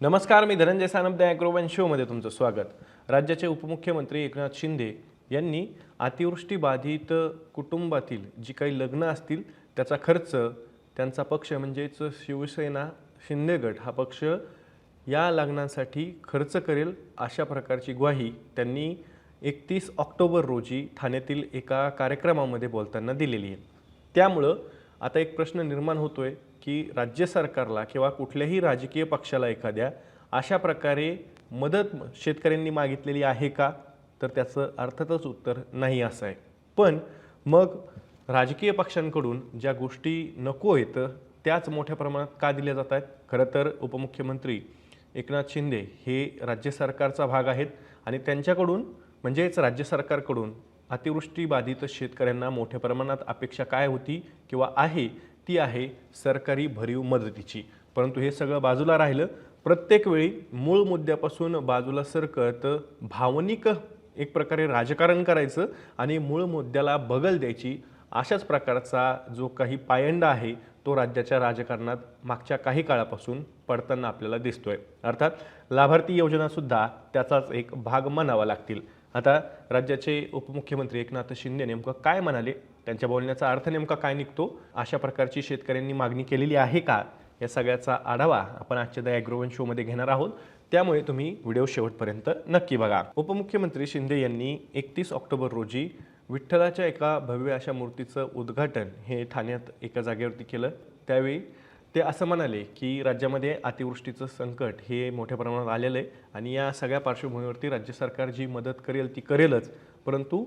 नमस्कार मी धनंजय सानप द ॲग्रोवन शोमध्ये तुमचं स्वागत. राज्याचे उपमुख्यमंत्री एकनाथ शिंदे यांनी अतिवृष्टी बाधित कुटुंबातील जी काही लग्न असतील त्याचा खर्च त्यांचा पक्ष म्हणजेच शिवसेना शिंदेगट हा पक्ष या लग्नांसाठी खर्च करेल अशा प्रकारची ग्वाही त्यांनी एकतीस ऑक्टोबर रोजी ठाण्यातील एका कार्यक्रमामध्ये बोलताना दिलेली आहे. त्यामुळं आता एक प्रश्न निर्माण होतो आहे की राज्य सरकारला किंवा कुठल्याही राजकीय पक्षाला एखाद्या अशा प्रकारे मदत शेतकऱ्यांनी मागितलेली आहे का? तर त्याचं अर्थातच उत्तर नाही असं आहे. पण मग राजकीय पक्षांकडून ज्या गोष्टी नको आहेत त्याच मोठ्या प्रमाणात का दिल्या जात आहेत? खरं तर उपमुख्यमंत्री एकनाथ शिंदे हे राज्य सरकारचा भाग आहेत आणि त्यांच्याकडून म्हणजेच राज्य सरकारकडून अतिवृष्टी बाधित शेतकऱ्यांना मोठ्या प्रमाणात अपेक्षा काय होती किंवा आहे ती आहे सरकारी भरीव मदतीची. परंतु हे सगळं बाजूला राहिलं प्रत्येक वेळी मूळ मुद्द्यापासून बाजूला सरकत भावनिक एक प्रकारे राजकारण करायचं आणि मूळ मुद्द्याला बगल द्यायची अशाच प्रकारचा जो काही पायंडा आहे तो राज्याच्या राजकारणात मागच्या काही काळापासून पडताना आपल्याला दिसतोय. अर्थात लाभार्थी योजनासुद्धा त्याचाच एक भाग म्हणावा लागतील. आता राज्याचे उपमुख्यमंत्री एकनाथ शिंदे नेमकं काय म्हणाले? त्यांच्या बोलण्याचा अर्थ नेमका काय निघतो? अशा प्रकारची शेतकऱ्यांनी मागणी केलेली आहे का? या सगळ्याचा आढावा आपण आजच्या द ॲग्रोवन शोमध्ये घेणार आहोत. त्यामुळे तुम्ही व्हिडिओ शेवटपर्यंत नक्की बघा. उपमुख्यमंत्री शिंदे यांनी एकतीस ऑक्टोबर रोजी विठ्ठलाच्या एका भव्य अशा मूर्तीचं उद्घाटन हे ठाण्यात एका जागेवरती केलं. त्यावेळी ते असं म्हणाले की राज्यामध्ये अतिवृष्टीचं संकट हे मोठ्या प्रमाणात आलेलं आहे आणि या सगळ्या पार्श्वभूमीवरती राज्य सरकार जी मदत करेल ती करेलच. परंतु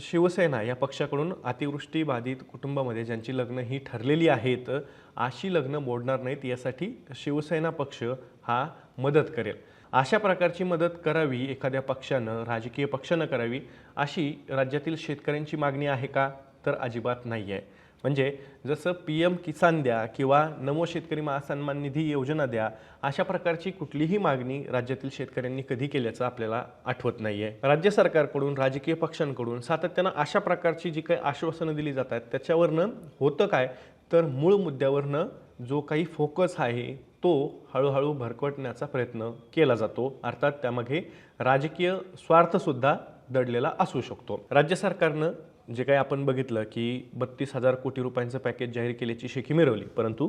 शिवसेना या पक्षाकडून अतिवृष्टी बाधित कुटुंबामध्ये ज्यांची लग्न ही ठरलेली आहेत अशी लग्न मोडणार नाहीत यासाठी शिवसेना पक्ष हा मदत करेल. अशा प्रकारची मदत करावी एखाद्या पक्षानं राजकीय पक्षानं करावी अशी राज्यातील शेतकऱ्यांची मागणी आहे का? तर अजिबात नाही आहे म्हणजे जसं पी एम किसान द्या किंवा नमो शेतकरी महासन्मान निधी योजना द्या अशा प्रकारची कुठलीही मागणी राज्यातील शेतकऱ्यांनी कधी केल्याचं आपल्याला आठवत नाही आहे राज्य सरकारकडून राजकीय पक्षांकडून सातत्यानं अशा प्रकारची जी काही आश्वासनं दिली जातात त्याच्यावरनं होतं काय? तर मूळ मुद्द्यावरनं जो काही फोकस आहे तो हळूहळू भरकटण्याचा प्रयत्न केला जातो. अर्थात त्यामागे राजकीय स्वार्थसुद्धा दडलेला असू शकतो. राज्य सरकारनं जे काही आपण बघितलं की बत्तीस हजार कोटी रुपयांचं पॅकेज जाहीर केल्याची शेखी मिळवली परंतु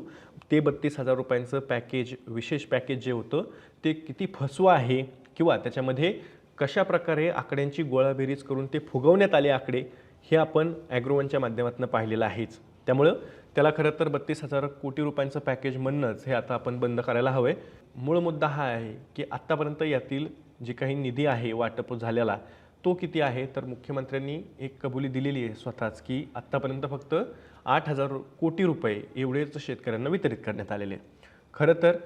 ते बत्तीस हजार रुपयांचं पॅकेज विशेष पॅकेज जे होतं ते किती फसवं आहे किंवा त्याच्यामध्ये कशा प्रकारे आकड्यांची गोळाबेरीज करून ते फुगवण्यात आले आकडे हे आपण ॲग्रोवनच्या माध्यमातून पाहिलेलं आहेच. त्यामुळं त्याला खरं तर बत्तीस हजार कोटी रुपयांचं पॅकेज म्हणणंच हे आता आपण बंद करायला हवं आहे मूळ मुद्दा हा आहे की आत्तापर्यंत यातील जे काही निधी आहे वाटप झालेला तो किती आहे? तर मुख्यमंत्र्यांनी एक कबुली दिलेली आहे स्वतःच की आत्तापर्यंत फक्त आठ हजार कोटी रुपये एवढेच शेतकऱ्यांना वितरित करण्यात आलेले आहे. खरं तर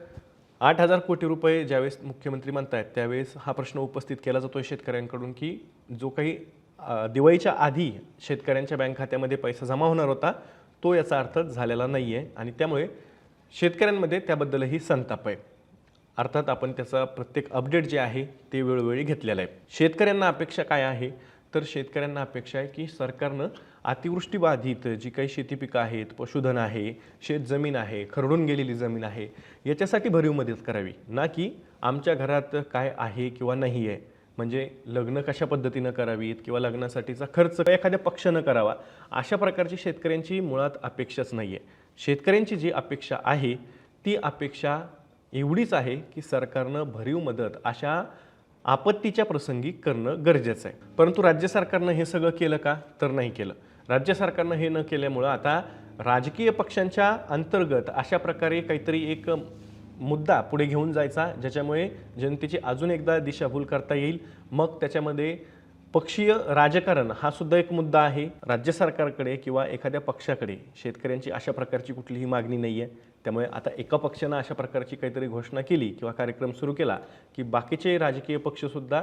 आठ हजार कोटी रुपये ज्यावेळेस मुख्यमंत्री म्हणतायत त्यावेळेस हा प्रश्न उपस्थित केला जातो शेतकऱ्यांकडून की जो काही दिवाळीच्या आधी शेतकऱ्यांच्या बँक खात्यामध्ये पैसा जमा होणार होता तो याचा अर्थ झालेला नाही आहे आणि त्यामुळे शेतकऱ्यांमध्ये त्याबद्दलही संताप आहे. अर्थात आपण त्याचा प्रत्येक अपडेट जे आहे ते वेळोवेळी घेतलेलं आहे. शेतकऱ्यांना अपेक्षा काय आहे? तर शेतकऱ्यांना अपेक्षा आहे की सरकारनं अतिवृष्टीबाधित जी काही शेती पिकं आहेत पशुधन आहे शेत जमीन आहे खरडून गेलेली जमीन आहे याच्यासाठी भरीव मदत करावी. ना की आमच्या घरात काय आहे किंवा नाही आहे म्हणजे लग्न कशा पद्धतीनं करावीत किंवा लग्नासाठीचा खर्च एखाद्या पक्षानं करावा अशा प्रकारची शेतकऱ्यांची मुळात अपेक्षाच नाही आहे शेतकऱ्यांची जी अपेक्षा आहे ती अपेक्षा एवढीच आहे की सरकारनं भरीव मदत अशा आपत्तीच्या प्रसंगी करणं गरजेचं आहे. परंतु राज्य सरकारनं हे सगळं केलं का? तर नाही केलं. राज्य सरकारनं हे न केल्यामुळं आता राजकीय पक्षांच्या अंतर्गत अशा प्रकारे काहीतरी एक मुद्दा पुढे घेऊन जायचा ज्याच्यामुळे जनतेची अजून एकदा दिशाभूल करता येईल. मग त्याच्यामध्ये पक्षीय राजकारण हा सुद्धा एक मुद्दा आहे. राज्य सरकारकडे किंवा एखाद्या पक्षाकडे शेतकऱ्यांची अशा प्रकारची कुठलीही मागणी नाही आहे त्यामुळे आता एका पक्षानं अशा प्रकारची काहीतरी घोषणा केली किंवा कार्यक्रम सुरू केला की बाकीचे राजकीय पक्षसुद्धा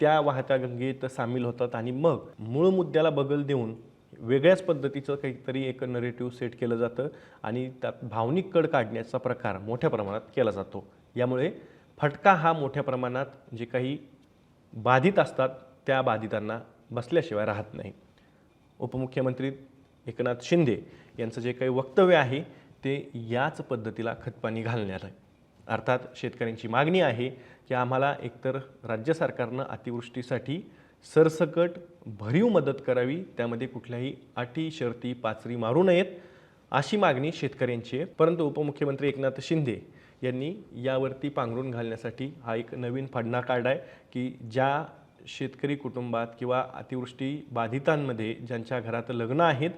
त्या वाहत्या गंगेत सामील होतात आणि मग मूळ मुद्द्याला बगल देऊन वेगळ्याच पद्धतीचं काहीतरी एक नरेटिव्ह सेट केलं जातं आणि त्यात भावनिक कड काढण्याचा प्रकार मोठ्या प्रमाणात केला जातो. यामुळे फटका हा मोठ्या प्रमाणात जे काही बाधित असतात त्या बाधितांना बसल्याशिवाय राहत नाही. उपमुख्यमंत्री एकनाथ शिंदे यांचं जे काही वक्तव्य आहे ते याच पद्धतीला खतपाणी घालणार आहे. अर्थात शेतकऱ्यांची मागणी आहे की आम्हाला एकतर राज्य सरकारनं अतिवृष्टीसाठी सरसकट भरीव मदत करावी त्यामध्ये कुठल्याही अटी शर्ती पाचरी मारू नयेत अशी मागणी शेतकऱ्यांची आहे. परंतु उपमुख्यमंत्री एकनाथ शिंदे यांनी यावरती पांघरून घालण्यासाठी हा एक नवीन फडणा काढला आहे की ज्या शेतकरी कुटुंबात किंवा अतिवृष्टी बाधितांमध्ये ज्यांच्या घरात लग्न आहेत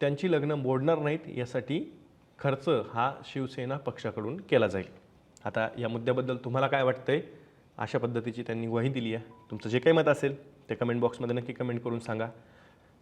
त्यांची लग्न मोडणार नाहीत यासाठी खर्च हा शिवसेना पक्षाकडून केला जाईल. आता या मुद्द्याबद्दल तुम्हाला काय वाटतंय? अशा पद्धतीची त्यांनी ग्वाही दिली आहे. तुमचं जे काही मत असेल ते कमेंट बॉक्समध्ये नक्की कमेंट करून सांगा.